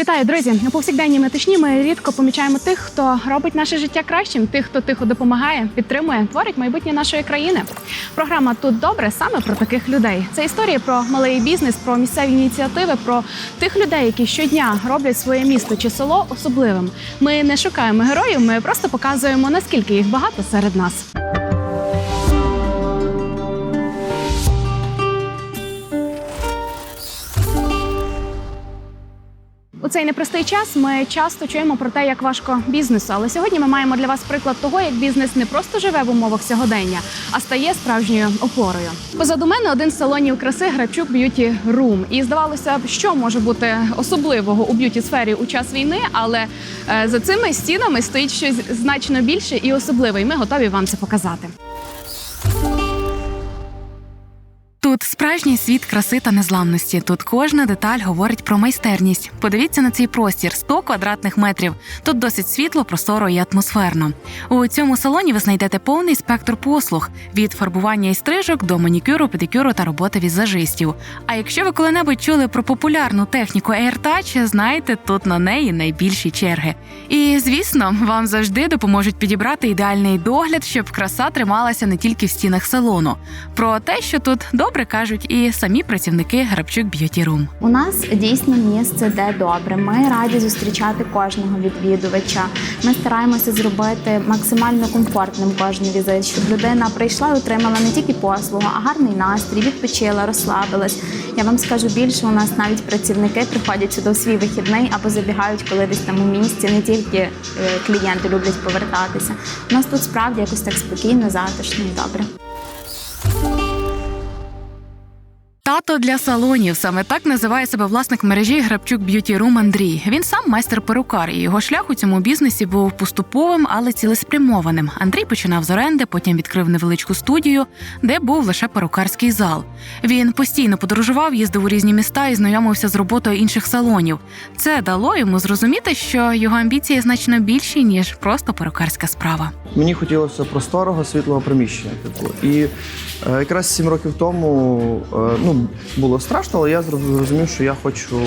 Вітаю, друзі! У повсякденній метушні ми рідко помічаємо тих, хто робить наше життя кращим, тих, хто тихо допомагає, підтримує, творить майбутнє нашої країни. Програма тут добре саме про таких людей. Це історії про малий бізнес, про місцеві ініціативи, про тих людей, які щодня роблять своє місто чи село особливим. Ми не шукаємо героїв, ми просто показуємо наскільки їх багато серед нас. У цей непростий час ми часто чуємо про те, як важко бізнесу. Але сьогодні ми маємо для вас приклад того, як бізнес не просто живе в умовах сьогодення, а стає справжньою опорою. Позаду мене один з салонів краси Грачук Б'юті Рум. І здавалося б, що може бути особливого у б'юті сфері у час війни, але е, за цими стінами стоїть щось значно більше і особливе. І ми готові вам це показати. Справжній світ краси та незламності. Тут кожна деталь говорить про майстерність. Подивіться на цей простір 100 квадратних метрів. Тут досить світло, просторо і атмосферно. У цьому салоні ви знайдете повний спектр послуг від фарбування і стрижок до манікюру, педикюру та роботи візажистів. А якщо ви коли-небудь чули про популярну техніку AirTouch, знаєте, тут на неї найбільші черги. І звісно, вам завжди допоможуть підібрати ідеальний догляд, щоб краса трималася не тільки в стінах салону. Про те, що тут добре кажуть і самі працівники Грабчук Б'юті Рум. У нас дійсно місце, де добре. Ми раді зустрічати кожного відвідувача. Ми стараємося зробити максимально комфортним кожен візит, щоб людина прийшла і отримала не тільки послугу, а гарний настрій, відпочила, розслабилась. Я вам скажу більше, у нас навіть працівники приходять сюди у свій вихідний або забігають коли десь там у місті. Не тільки е, клієнти люблять повертатися. У нас тут справді якось так спокійно, затишно і добре. Тато для салонів саме так називає себе власник мережі Грабчук Б'юті Рум Андрій. Він сам майстер перукар, і його шлях у цьому бізнесі був поступовим, але цілеспрямованим. Андрій починав з оренди, потім відкрив невеличку студію, де був лише перукарський зал. Він постійно подорожував, їздив у різні міста і знайомився з роботою інших салонів. Це дало йому зрозуміти, що його амбіції значно більші ніж просто перукарська справа. Мені хотілося просторого світлого приміщення. Типу. І е, якраз сім років тому е, ну, було страшно, але я зрозумів, що я хочу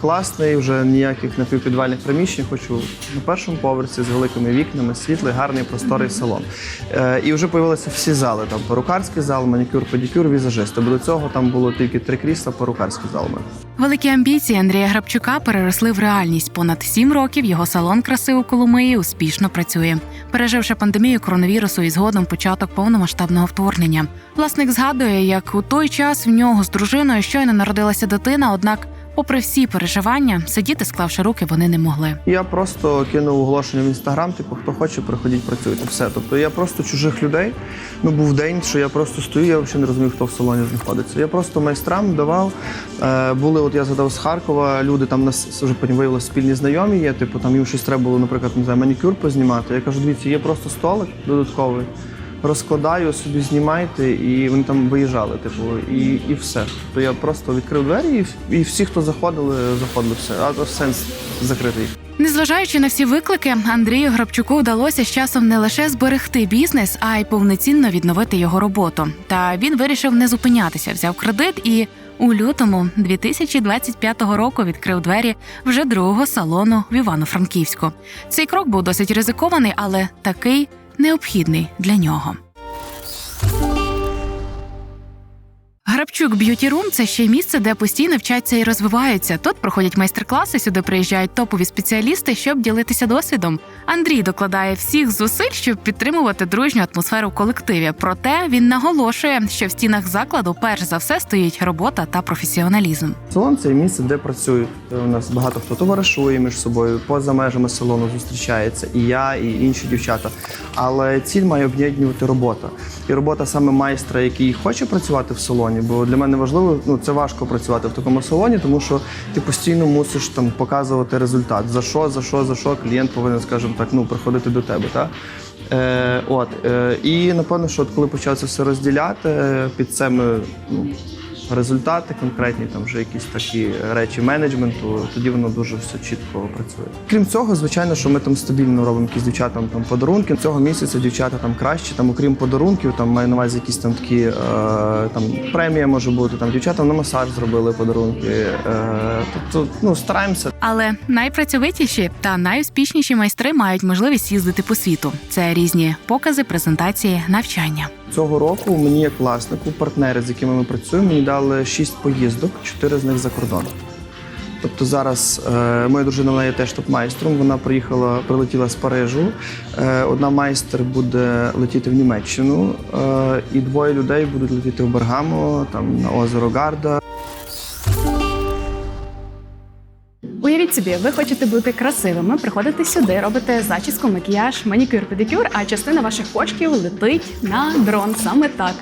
класний, вже ніяких напівпідвальних приміщень, хочу на першому поверсі з великими вікнами, світлий, гарний, просторий салон. Е, і вже появилися всі зали: там перукарський зал, манікюр, педикюр, візажист. Тобто до цього там було тільки три крісла, перукарський зал. Великі амбіції Андрія Грабчука переросли в реальність. Понад сім років його салон краси у Коломиї успішно працює, переживши пандемію коронавірусу і згодом початок повномасштабного вторгнення. Власник згадує, як у той час в нього з дружиною щойно народилася дитина, однак, попри всі переживання, сидіти, склавши руки, вони не могли. Я просто кинув оголошення в інстаграм, типу, хто хоче, приходіть, працюйте. Все. Тобто я просто чужих людей. Ну був день, що я просто стою, я взагалі не розумів, хто в салоні знаходиться. Я просто майстрам давав. Е, були, от я згадав з Харкова, люди там нас вже потім виявилося спільні знайомі є. Типу, там їм щось треба було, наприклад, не знаю, манікюр познімати. Я кажу, дивіться, є просто столик додатковий. Розкладаю, собі знімайте, і вони там виїжджали, типу, і, і все. То я просто відкрив двері, і, і всі, хто заходили, заходили все. А сенс закрити їх. Незважаючи на всі виклики, Андрію Грабчуку вдалося з часом не лише зберегти бізнес, а й повноцінно відновити його роботу. Та він вирішив не зупинятися, взяв кредит і у лютому 2025 року відкрив двері вже другого салону в Івано-Франківську. Цей крок був досить ризикований, але такий необхідний для нього. Грабчук Б'юті Рум це ще й місце, де постійно вчаться і розвиваються. Тут проходять майстер-класи, сюди приїжджають топові спеціалісти, щоб ділитися досвідом. Андрій докладає всіх зусиль, щоб підтримувати дружню атмосферу в колективі. Проте він наголошує, що в стінах закладу перш за все стоїть робота та професіоналізм. Салон це місце, де працюють. У нас багато хто товаришує між собою, поза межами салону зустрічається, і я, і інші дівчата. Але ціль має об'єднувати робота. І робота саме майстра, який хоче працювати в салоні. Бо для мене важливо, ну це важко працювати в такому салоні, тому що ти постійно мусиш там показувати результат. За що, за що, за що клієнт повинен, скажімо так, ну приходити до тебе. Так? Е, от, е, і напевно, що от коли почав все розділяти, е, під це ми ну, результати конкретні, там вже якісь такі речі менеджменту, тоді воно дуже все чітко працює. Крім цього, звичайно, що ми там стабільно робимо якісь дівчатам там подарунки. Цього місяця дівчата там краще, там окрім подарунків, там маю на увазі якісь там такі е, там премія може бути. Там дівчатам на масаж зробили подарунки. Е, тобто, ну стараємося. Але найпрацьовитіші та найуспішніші майстри мають можливість їздити по світу. Це різні покази, презентації, навчання. Цього року мені як власнику, партнери, з якими ми працюємо, мені дали шість поїздок, чотири з них за кордон. Тобто зараз е, моя дружина вона є теж топ-майстром. Вона приїхала, прилетіла з Парижу. Е, одна майстер буде летіти в Німеччину, е, і двоє людей будуть летіти в Бергамо, там на озеро Гарда. Собі, ви хочете бути красивими, приходите сюди, робите зачіску, макіяж, манікюр, педикюр, а частина ваших коштів летить на дрон. Саме так.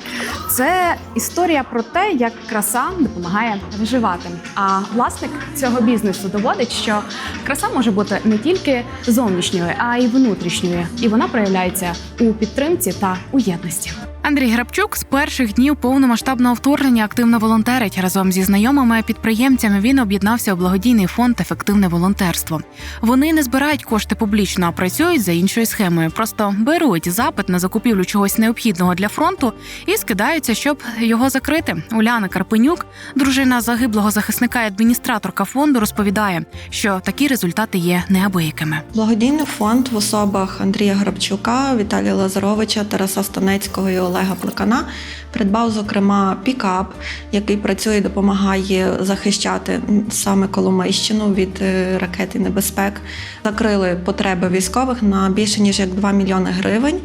Це історія про те, як краса допомагає виживати. А власник цього бізнесу доводить, що краса може бути не тільки зовнішньою, а й внутрішньою, і вона проявляється у підтримці та у єдності. Андрій Грабчук з перших днів повномасштабного вторгнення активно волонтерить разом зі знайомими підприємцями. Він об'єднався у благодійний фонд Ефективне волонтерство. Вони не збирають кошти публічно, а працюють за іншою схемою. Просто беруть запит на закупівлю чогось необхідного для фронту і скидаються, щоб його закрити. Уляна Карпенюк, дружина загиблого захисника і адміністраторка фонду, розповідає, що такі результати є неабиякими. Благодійний фонд в особах Андрія Грабчука, Віталія Лазаровича, Тараса Станецького і Плекана придбав, зокрема, пікап, який працює і допомагає захищати саме Коломийщину від е, ракет і небезпек. Закрили потреби військових на більше ніж як 2 мільйони гривень.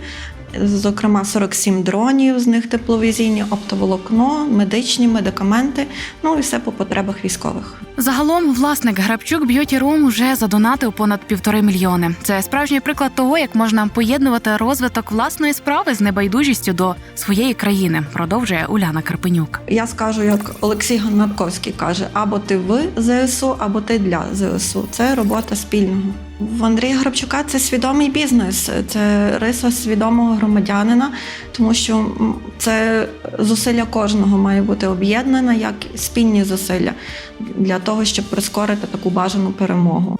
Зокрема, 47 дронів, з них тепловізійні, оптоволокно, медичні медикаменти, ну і все по потребах військових. Загалом власник Грабчук Б'юті Рум вже задонатив понад півтори мільйони. Це справжній приклад того, як можна поєднувати розвиток власної справи з небайдужістю до своєї країни. Продовжує Уляна Карпенюк. Я скажу, як Олексій Гнатковський каже: або ти в ЗСУ, або ти для ЗСУ. Це робота спільного. В Андрія Грабчука це свідомий бізнес, це риса свідомого громадянина, тому що це зусилля кожного має бути об'єднане як спільні зусилля для того, щоб прискорити таку бажану перемогу.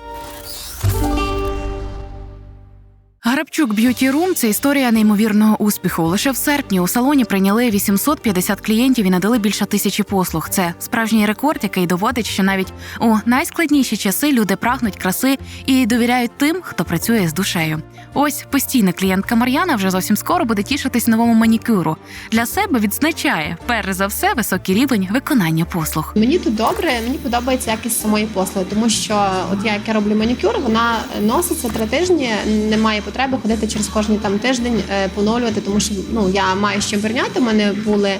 Грабчук Б'юті Рум це історія неймовірного успіху. Лише в серпні у салоні прийняли 850 клієнтів і надали більше тисячі послуг. Це справжній рекорд, який доводить, що навіть у найскладніші часи люди прагнуть краси і довіряють тим, хто працює з душею. Ось постійна клієнтка Мар'яна вже зовсім скоро буде тішитись новому манікюру. Для себе відзначає перш за все високий рівень виконання послуг. Мені тут добре, мені подобається якість самої послуги, тому що от я як я роблю манікюр, вона носиться три тижні. Немає потреби ходити через кожний там тиждень, е, поновлювати, тому що ну я маю чим порівняти. У мене були.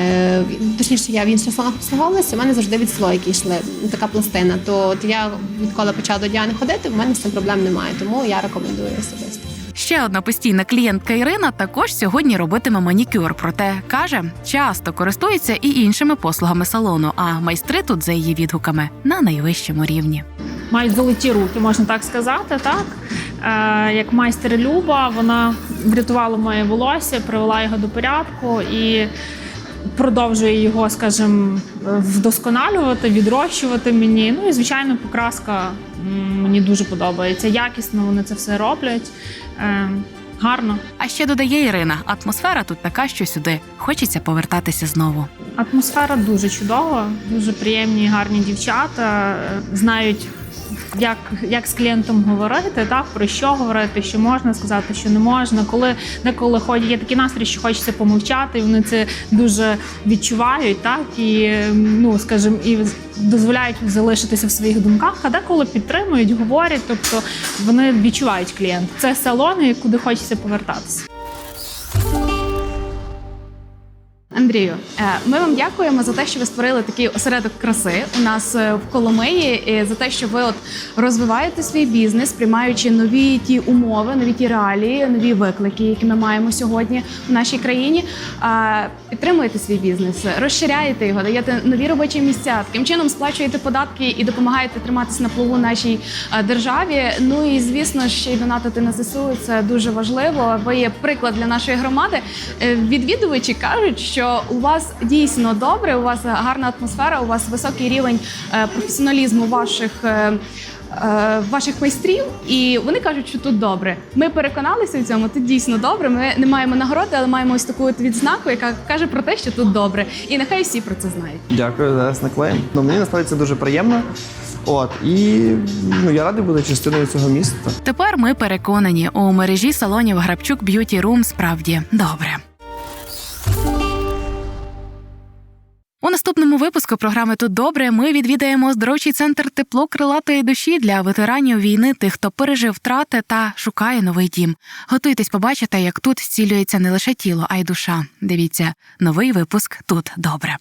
Е, точніше, я в інших салонах послуговувалася, у мене завжди відслойки йшли, така пластина. То от я відколи почала до Діани ходити, в мене з цим проблем немає, тому я рекомендую особисто. Ще одна постійна клієнтка Ірина також сьогодні робитиме манікюр. Проте каже, часто користується і іншими послугами салону. А майстри тут за її відгуками на найвищому рівні. мають золоті руки, можна так сказати. Так як майстер Люба, вона врятувала моє волосся, привела його до порядку і продовжує його, скажімо, вдосконалювати, відрощувати мені. Ну і звичайно, покраска мені дуже подобається. Якісно вони це все роблять. Е, гарно. А ще додає Ірина, атмосфера тут така, що сюди хочеться повертатися знову. Атмосфера дуже чудова, дуже приємні, гарні дівчата. е, Знають, як, як з клієнтом говорити, так про що говорити, що можна сказати, що не можна. Коли деколи ходять, є такий настрій, що хочеться помовчати, і вони це дуже відчувають, так і ну скажімо, і дозволяють залишитися в своїх думках, а деколи підтримують, говорять, тобто вони відчувають клієнта. Це салони, куди хочеться повертатися. Андрію, е, ми вам дякуємо за те, що ви створили такий осередок краси у нас е, в Коломиї, і за те, що ви от розвиваєте свій бізнес, приймаючи нові ті умови, нові ті реалії, нові виклики, які ми маємо сьогодні в нашій країні. Підтримуєте свій бізнес, розширяєте його, даєте нові робочі місця. Таким чином сплачуєте податки і допомагаєте триматися на плаву нашій державі. Ну і звісно, ще й донатити на ЗСУ. Це дуже важливо. Ви є приклад для нашої громади. Е, Відвідувачі кажуть, що що у вас дійсно добре, у вас гарна атмосфера, у вас високий рівень е, професіоналізму ваших. е, е, Ваших майстрів, і вони кажуть, що тут добре. Ми переконалися в цьому. Тут дійсно добре. Ми не маємо нагороди, але маємо ось таку от відзнаку, яка каже про те, що тут добре. І нехай всі про це знають. Дякую, зараз наклеїмо. Ну мені насправді це дуже приємно. От і ну я радий бути частиною цього міста. Тепер ми переконані, у мережі салонів Грабчук Б'юті Рум справді добре. Наступному випуску програми Тут добре ми відвідаємо здоровчий центр тепло крилатої душі для ветеранів війни, тих, хто пережив втрати та шукає новий дім. Готуйтесь побачити, як тут зцілюється не лише тіло, а й душа. Дивіться новий випуск тут добре.